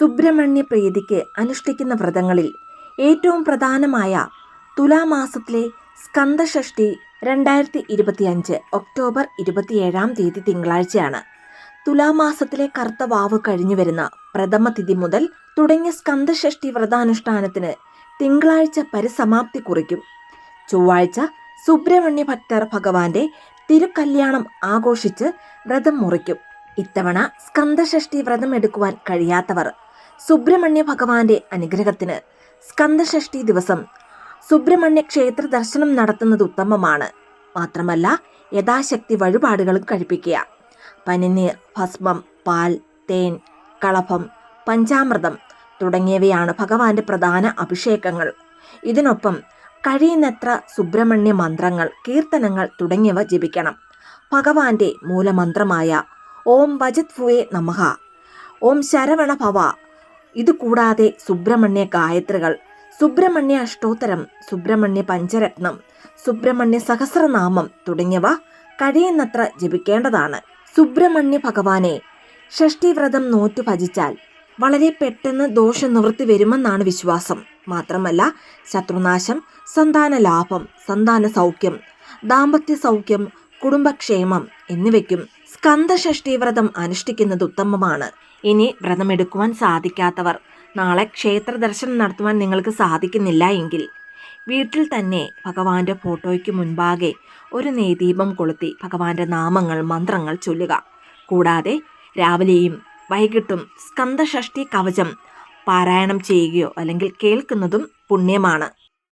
സുബ്രഹ്മണ്യ പ്രീതിക്ക് അനുഷ്ഠിക്കുന്ന വ്രതങ്ങളിൽ ഏറ്റവും പ്രധാനമായ തുലാമാസത്തിലെ സ്കന്ദഷഷ്ടി രണ്ടായിരത്തി ഇരുപത്തിയഞ്ച് ഒക്ടോബർ ഇരുപത്തിയേഴാം തീയതി തിങ്കളാഴ്ചയാണ്. തുലാമാസത്തിലെ കറുത്ത വാവ് കഴിഞ്ഞു വരുന്ന പ്രഥമ തിഥി മുതൽ തുടങ്ങിയ സ്കന്ദഷഷ്ടി വ്രതാനുഷ്ഠാനത്തിന് തിങ്കളാഴ്ച പരിസമാപ്തി കുറിക്കും. ചൊവ്വാഴ്ച സുബ്രഹ്മണ്യ ഭക്തർ ഭഗവാന്റെ തിരുക്കല്യാണം ആഘോഷിച്ച് വ്രതം മുറിക്കും. ഇത്തവണ സ്കന്ദഷഷ്ടി വ്രതം എടുക്കുവാൻ കഴിയാത്തവർ സുബ്രഹ്മണ്യ ഭഗവാന്റെ അനുഗ്രഹത്തിന് സ്കന്ദഷഷ്ഠി ദിവസം. സുബ്രഹ്മണ്യ ക്ഷേത്ര ദർശനം നടത്തുന്നത് ഉത്തമമാണ്. മാത്രമല്ല യഥാശക്തി വഴിപാടുകളും കഴിപ്പിക്കുക. പനിനീർ ഭസ്മം പാൽ തേൻ കളഭം പഞ്ചാമൃതം തുടങ്ങിയവയാണ് ഭഗവാന്റെ പ്രധാന അഭിഷേകങ്ങൾ. ഇതിനൊപ്പം കഴിയുന്നത്ര സുബ്രഹ്മണ്യ മന്ത്രങ്ങൾ കീർത്തനങ്ങൾ തുടങ്ങിയവ ജപിക്കണം. ഭഗവാന്റെ മൂലമന്ത്രമായ ഓം വജത് ഫുവേ നമഹ ഓം ശരവണ ഭവ. ഇതുകൂടാതെ സുബ്രഹ്മണ്യ ഗായത്രികൾ സുബ്രഹ്മണ്യ അഷ്ടോത്തരം സുബ്രഹ്മണ്യ പഞ്ചരത്നം സുബ്രഹ്മണ്യ സഹസ്രനാമം തുടങ്ങിയവ കഴിയുന്നത്ര ജപിക്കേണ്ടതാണ്. സുബ്രഹ്മണ്യ ഭഗവാനെ ഷഷ്ടിവ്രതം നോറ്റു ഭജിച്ചാൽ വളരെ പെട്ടെന്ന് ദോഷനിവൃത്തി വരുമെന്നാണ് വിശ്വാസം. മാത്രമല്ല ശത്രുനാശം സന്താന ലാഭം സന്താന സൗഖ്യം ദാമ്പത്യ സൗഖ്യം കുടുംബക്ഷേമം എന്നിവയ്ക്കും സ്കന്ദഷഷ്ടി വ്രതം അനുഷ്ഠിക്കുന്നത് ഉത്തമമാണ്. ഇനി വ്രതമെടുക്കുവാൻ സാധിക്കാത്തവർ നാളെ ക്ഷേത്ര ദർശനം നടത്തുവാൻ നിങ്ങൾക്ക് സാധിക്കുന്നില്ല എങ്കിൽ വീട്ടിൽ തന്നെ ഭഗവാന്റെ ഫോട്ടോയ്ക്ക് മുൻപാകെ ഒരു നെയ്ദീപം കൊളുത്തി ഭഗവാന്റെ നാമങ്ങൾ മന്ത്രങ്ങൾ ചൊല്ലുക. കൂടാതെ രാവിലെയും വൈകിട്ടും സ്കന്ദഷഷ്ടി കവചം പാരായണം ചെയ്യുകയോ അല്ലെങ്കിൽ കേൾക്കുന്നതും പുണ്യമാണ്.